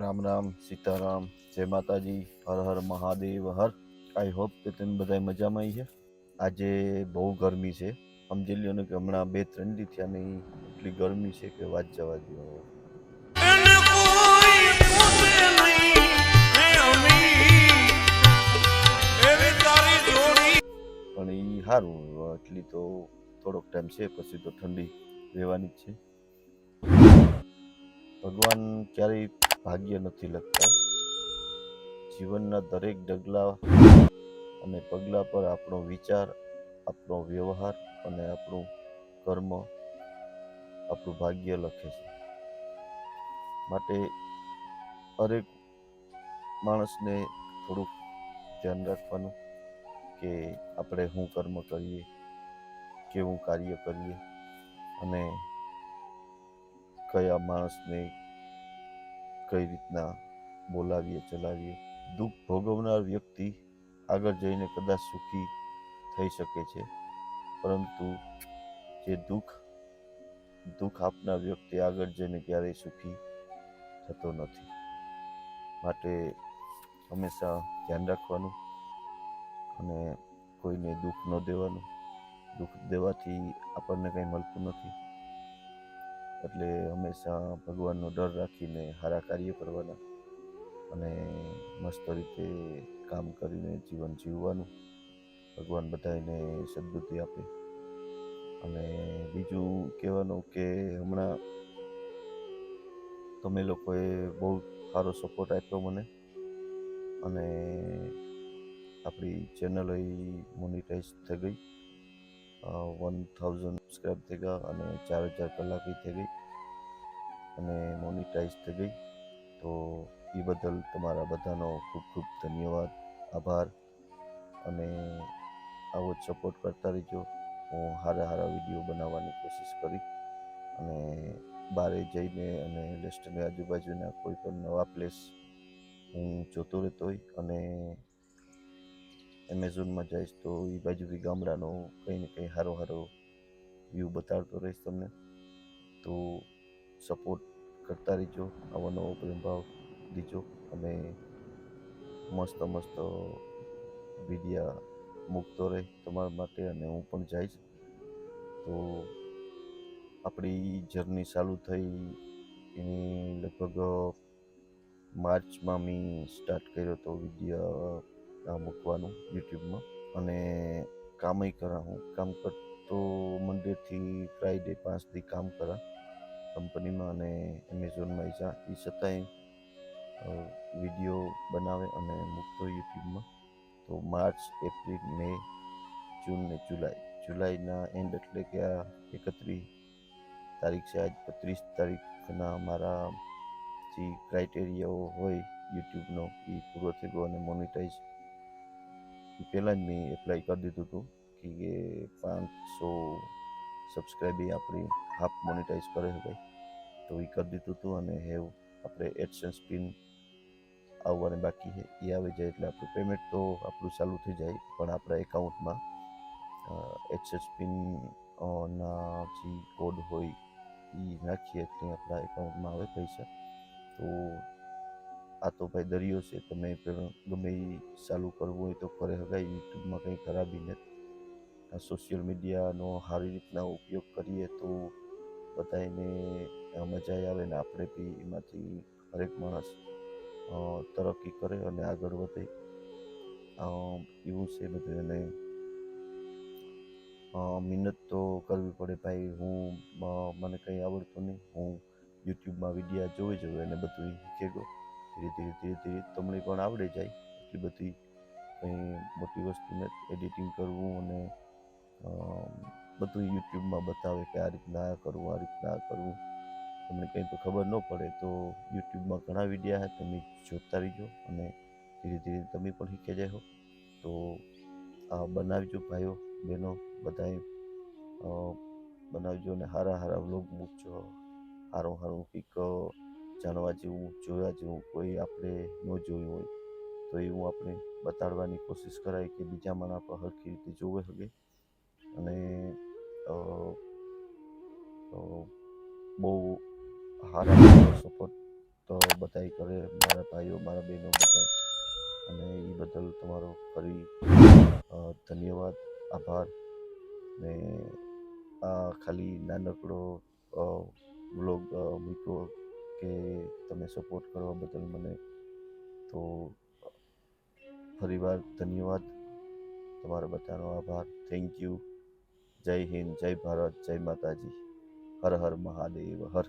રામ રામ સીતારામ જય માતાજી હર હર મહાદેવ હર. I hope કે તમે બધા મજામાં છે આજે બહુ ગરમી છે. સમજી લ્યો ને કે હમણાં બે ત્રણ દી થયા નહીં એટલી ગરમી છે કે વાત જવા દો પણ એ સારું એટલી તો થોડોક ટાઈમ છે પછી તો ઠંડી રહેવાની જ છે. ભગવાન ક્યારેય ભાગ્ય નથી લખતા. જીવનના દરેક ડગલા અને પગલા પર આપણો વિચાર, આપણો વ્યવહાર અને આપણું કર્મ આપણું ભાગ્ય લખે છે. માટે હરેક માણસને થોડુંક ધ્યાન રાખવાનું કે આપણે શું કર્મ કરીએ, કેવું કાર્ય કરીએ અને કયા માણસને કઈ રીતના બોલાવીએ, ચલાવીએ. દુઃખ ભોગવનાર વ્યક્તિ આગળ જઈને કદાચ સુખી થઈ શકે છે. પરંતુ જે દુઃખ દુઃખ આપનાર વ્યક્તિ આગળ જઈને ક્યારેય સુખી થતો નથી. માટે હંમેશા ધ્યાન રાખવાનું અને કોઈને દુઃખ ન દેવાનું. દુઃખ દેવાથી આપણને કંઈ મળતું નથી. એટલે હંમેશા ભગવાનનો ડર રાખીને સારા કાર્ય કરવાના અને મસ્ત રીતે કામ કરીને જીવન જીવવાનું. ભગવાન બધાને સદબુદ્ધિ આપે. અને બીજું કહેવાનું કે હમણાં તમે લોકોએ બહુ સારો સપોર્ટ આપ્યો મને. અને આપણી ચેનલ મોનિટાઈઝ થઈ ગઈ. વન થાઉઝન્ડ સબસ્ક્રાઈબ થઈ ગયા અને ચાર હજાર કલાક થઈ ગઈ. અને મોનિટાઈઝ થઈ ગઈ. તો એ બદલ તમારા બધાનો ખૂબ ખૂબ ધન્યવાદ, આભાર. અને આવો જ સપોર્ટ કરતા રહેજો. હું સારા સારા વીડિયો બનાવવાની કોશિશ કરી અને બારે જઈને અને લેસ્ટની આજુબાજુના કોઈ પણ નવા પ્લેસ હું જોતો રહેતો હોય અને એમેઝોનમાં જઈશ તો એ બાજુથી ગામડાનો કંઈ ને કંઈ સારો સારો વ્યૂ બતાડતો રહીશ તમને. તો સપોર્ટ કરતા રહીજો, આવો નવો પ્રેમભાવ દીજો અને મસ્ત મસ્ત વિડીયા મૂકતો રહે તમારા માટે અને હું પણ જઈશ. તો આપણી જર્ની ચાલુ થઈ, એની લગભગ માર્ચમાં મેં સ્ટાર્ટ કર્યો હતો વીડિયો મૂકવાનું યુટ્યુબમાં. અને કામય કરા હું, કામ કરતો મંડેથી ફ્રાઈડે પાંચથી કામ કરા. કંપનીમાં અને એમેઝોનમાં જા એ છતાંય વીડિયો બનાવે અને મૂકતો યુટ્યુબમાં. તો માર્ચ, એપ્રિલ, મે, જૂન ને જુલાઈ. જુલાઈના એન્ડ એટલે કે આ એકત્રીસ તારીખ છે, આજ ત્રીસ તારીખના મારા જે ક્રાઇટેરિયાઓ હોય યુટ્યુબનો, એ પૂરો થઈ ગયો અને મોનિટાઈઝ. પહેલાં જ મેં એપ્લાય કરી દીધું હતું કે પાંચસો સબસ્ક્રાઈબ આપણી હાફ મોનિટાઈઝ કરે છે ભાઈ. તો એ કરી દીધું હતું અને હેવ આપણે એડસન્સ પિન આવવાને બાકી છે. એ આવી જાય એટલે આપણું પેમેન્ટ તો આપણું ચાલુ થઈ જાય, પણ આપણા એકાઉન્ટમાં એડસન્સ પિન ના જે કોડ હોય એ નાખીએ એટલે આપણા એકાઉન્ટમાં આવે પૈસા. તો આ તો ભાઈ દરિયો છે. તમે ગમે એ ચાલુ કરવું હોય તો કરે હગાય, યુટ્યુબમાં કંઈ ખરાબી નથી. સોશિયલ મીડિયાનો સારી રીતના ઉપયોગ કરીએ તો બધાને મજા આવે ને આપણે બી એમાંથી હરેક માણસ તરક્કી કરે અને આગળ વધે. એવું છે બધું અને મહેનત તો કરવી પડે ભાઈ. હું મને કંઈ આવડતું નહીં. હું યુટ્યુબમાં વિડીયા જોઈ જોઈ અને બધું શીખે ગયો. ધીરે ધીરે ધીરે ધીરે તમને પણ આવડે જાય એટલી બધી કંઈ મોટી વસ્તુ નથી એડિટિંગ કરવું અને બધું યુટ્યુબમાં બતાવે કે આ રીતના કરવું આ રીતના કરવું તમને કંઈ તો ખબર ન પડે તો યુટ્યુબમાં ઘણા વિડીયા તમે જોતા રહીજો અને ધીરે ધીરે તમે પણ શીખી જાઓ. તો આ બનાવજો ભાઈઓ, બહેનો બધાએ બનાવજો અને સારા સારા વ્લોગ મૂકજો. સારું સારું કંઈક જાણવા જેવું, જોયા જેવું કોઈ આપણે ન જોયું હોય, તો એવું આપણે બતાડવાની કોશિશ કરાય કે બીજા માણસ પણ સરખી રીતે જોવે શકે અને બહુ સારા સપોર્ટ બધાય કરે, મારા ભાઈઓ, મારા બહેનો બધા અને એ બદલ તમારો ફરી ધન્યવાદ, આભાર. ને આ ખાલી નાનકડો બ્લોગ મૂક્યો કે તમે સપોર્ટ કરવા બદલ મને, તો ફરીવાર ધન્યવાદ. તમારા બધાનો આભાર. થેન્ક યુ જય હિન્દ જય ભારત જય માતાજી. હર હર મહાદેવ હર